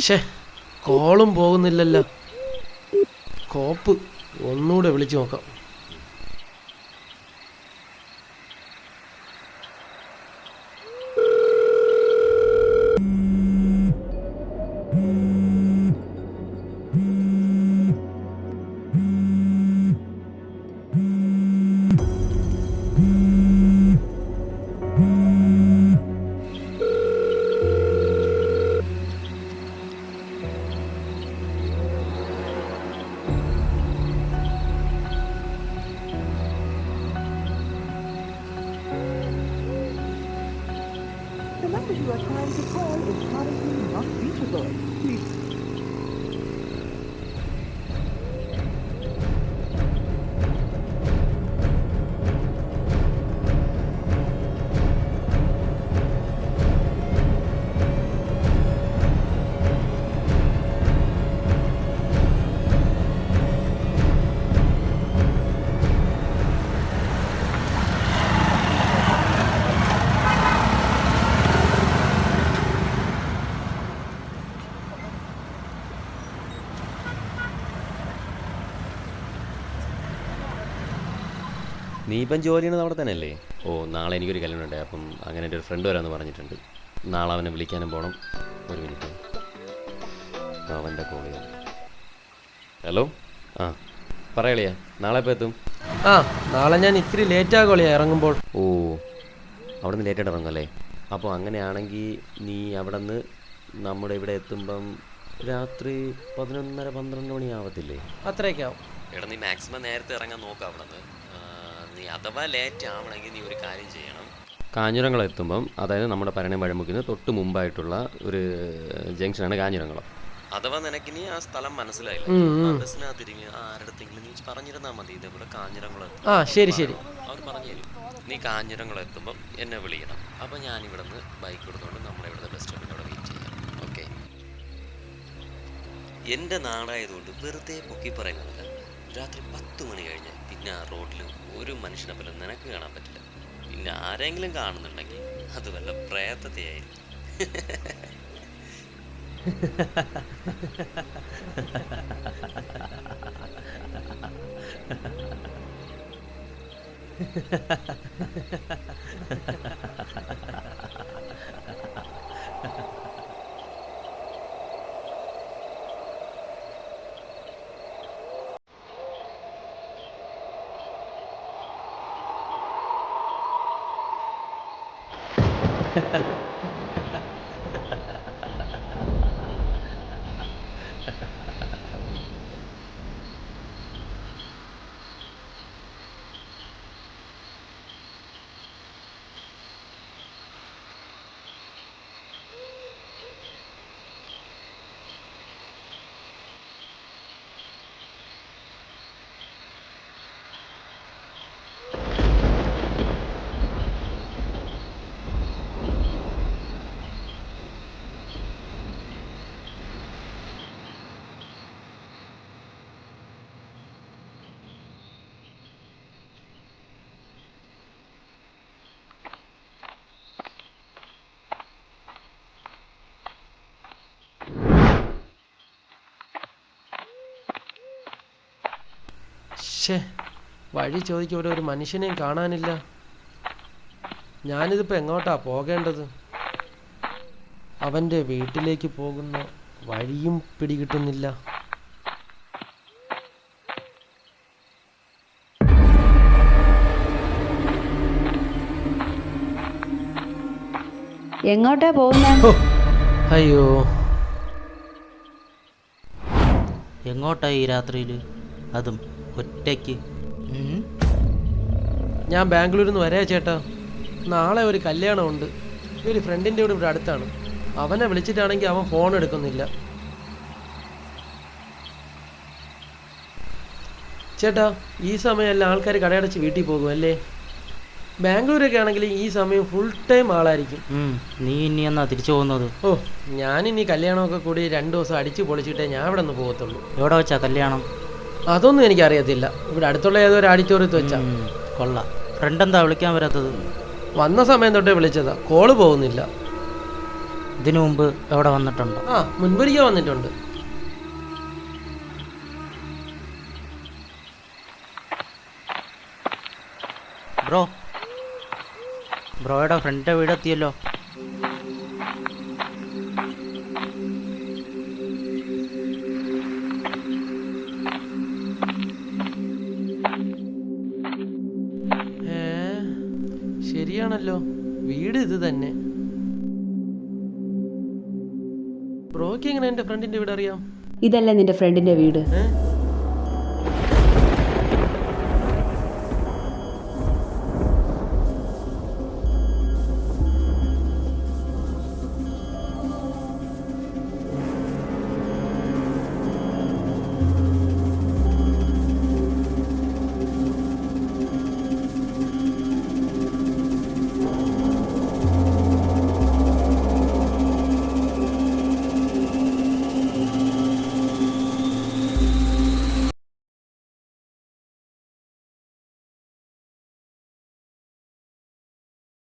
ഷേ കോളും പോകുന്നില്ലല്ലോ. കോപ്പ് ഒന്നുകൂടെ വിളിച്ചു നോക്കാം. Number you are trying to call is currently not reachable. Please നീ ഇപ്പം ജോലി ചെയ്യുന്നത് അവിടെ തന്നെ അല്ലേ ഓ നാളെ എനിക്കൊരു കല്യാണം ഉണ്ട് അപ്പം അങ്ങനെ എന്റെ ഒരു ഫ്രണ്ട് വരാമെന്ന് പറഞ്ഞിട്ടുണ്ട്. നാളെ അവനെ വിളിക്കാനും പോകണം ഒരു മിനിറ്റ്. അവന്റെ കോൾ ചെയ്യാം. ഹലോ? ആ പറയളിയാ നാളെ ഇപ്പോൾ എത്തും? ആ നാളെ ഞാൻ ഇത്തിരി ലേറ്റ് ആകുള്ളിയാ ഇറങ്ങുമ്പോൾ. ഓ അവിടെ നിന്ന് ലേറ്റായിട്ട് ഇറങ്ങും അല്ലേ? അപ്പോൾ അങ്ങനെയാണെങ്കിൽ നീ അവിടെ നിന്ന് നമ്മുടെ ഇവിടെ എത്തുമ്പം രാത്രി പതിനൊന്നര പന്ത്രണ്ട് മണി ആവത്തില്ലേ അത്രയൊക്കെയാവും എടാ നീ മാക്സിമം നേരത്തെ ഇറങ്ങാൻ നോക്കാം അവിടെ നിന്ന് നീ അഥവാ ലേറ്റ് ആവണമെങ്കിൽ നീ ഒരു കാര്യം ചെയ്യണം. കാഞ്ഞിരങ്ങൾ എത്തുമ്പം അതായത് നമ്മുടെ പരണയം വഴമുക്കിന് തൊട്ട് മുമ്പായിട്ടുള്ള ഒരു ജംഗ്ഷനാണ് കാഞ്ഞിരങ്ങളം അഥവാ നിനക്ക് ഇനി ആ സ്ഥലം മനസ്സിലായില്ല. ആ ബസ്സിനകത്തിരിങ്ങി ആരുടെങ്കിലും നീ പറഞ്ഞിരുന്നാൽ മതി. ഇതേപോലെ കാഞ്ഞിരംകുളം ആ ശരി ശരി. അവർ പറഞ്ഞു തരും. നീ കാഞ്ഞിരംകുളം എത്തുമ്പം എന്നെ വിളിക്കണം. അപ്പൊ ഞാൻ ഇവിടെ നിന്ന് ബൈക്ക് എടുത്തുകൊണ്ട് നമ്മുടെ ഇവിടുത്തെ ബസ് സ്റ്റോപ്പിൽ അവിടെ വെയിറ്റ് ചെയ്യാം. ഓക്കെ എന്റെ നാടായതുകൊണ്ട് വെറുതെ പൊക്കി പറയുന്നതല്ല രാത്രി പത്ത് മണി കഴിഞ്ഞ് പിന്നെ ആ റോഡിൽ ഒരു മനുഷ്യനെ പോലും നിനക്ക് കാണാൻ പറ്റില്ല. പിന്നെ ആരെങ്കിലും കാണുന്നുണ്ടെങ്കിൽ അത് വല്ല പ്രേതത്തെയായിരിക്കും ハハハハ。ഷേ വഴി ചോദിക്കവിടെ ഒരു മനുഷ്യനെയും കാണാനില്ല. ഞാനിതിപ്പോൾ എങ്ങോട്ടാ പോകേണ്ടത്? അവന്റെ വീട്ടിലേക്ക് പോകുന്ന വഴിയും പിടികിട്ടുന്നില്ല. എങ്ങോട്ടാ പോകുന്ന? അയ്യോ. എങ്ങോട്ടാ ഈ രാത്രിയിൽ അതും ഒറ്റയ്ക്ക്. ഞാൻ ബാംഗ്ലൂരിൽ നിന്ന് വരാ ചേട്ടാ. നാളെ ഒരു കല്യാണമുണ്ട്. ഒരു ഫ്രണ്ടിന്റെ കൂടെ ഇവിടെ അടുത്താണ്. അവനെ വിളിച്ചിട്ടാണെങ്കിൽ അവൻ ഫോൺ എടുക്കുന്നില്ല. ചേട്ടാ ഈ സമയമല്ല ആൾക്കാർ കടയടച്ച് വീട്ടിൽ പോകും അല്ലേ? ബാംഗ്ലൂരൊക്കെ ആണെങ്കിൽ ഈ സമയം ഫുൾ ടൈം ആളായിരിക്കും. നീ ഇനി എന്നാ തിരിച്ചു പോകുന്നത്? ഓ ഞാനിനി കല്യാണമൊക്കെ കൂടി രണ്ടു ദിവസം അടിച്ചു പൊളിച്ചിട്ടേ ഞാൻ ഇവിടെ നിന്ന് പോകത്തുള്ളൂ. എവിടെ വെച്ചാ കല്യാണം? അതൊന്നും എനിക്കറിയത്തില്ല. ഇവിടെ അടുത്തുള്ള ഏതോ ഒരു ആഡിറ്റോറിയത്തിൽ വെച്ചാ. കൊള്ള. ഫ്രണ്ട് എന്താ വിളിക്കാൻ വരാത്തത്? വന്ന സമയം തൊട്ടേ വിളിച്ചതാ. കോൾ പോകുന്നില്ല. ഇതിനു മുമ്പ് എവിടെ വന്നിട്ടുണ്ട്? ആ മുൻപൊരിക്കൽ വന്നിട്ടുണ്ട്. ബ്രോ. ബ്രോയുടെ ഫ്രണ്ടിന്റെ വീടെത്തിയല്ലോ. ശരിയാണല്ലോ വീട് ഇത് തന്നെ. ബ്രോയ്ക്ക് എങ്ങനെ എന്റെ ഫ്രണ്ടിന്റെ വീട് അറിയാം? ഇതല്ലേ നിന്റെ ഫ്രണ്ടിന്റെ വീട്. ഏ?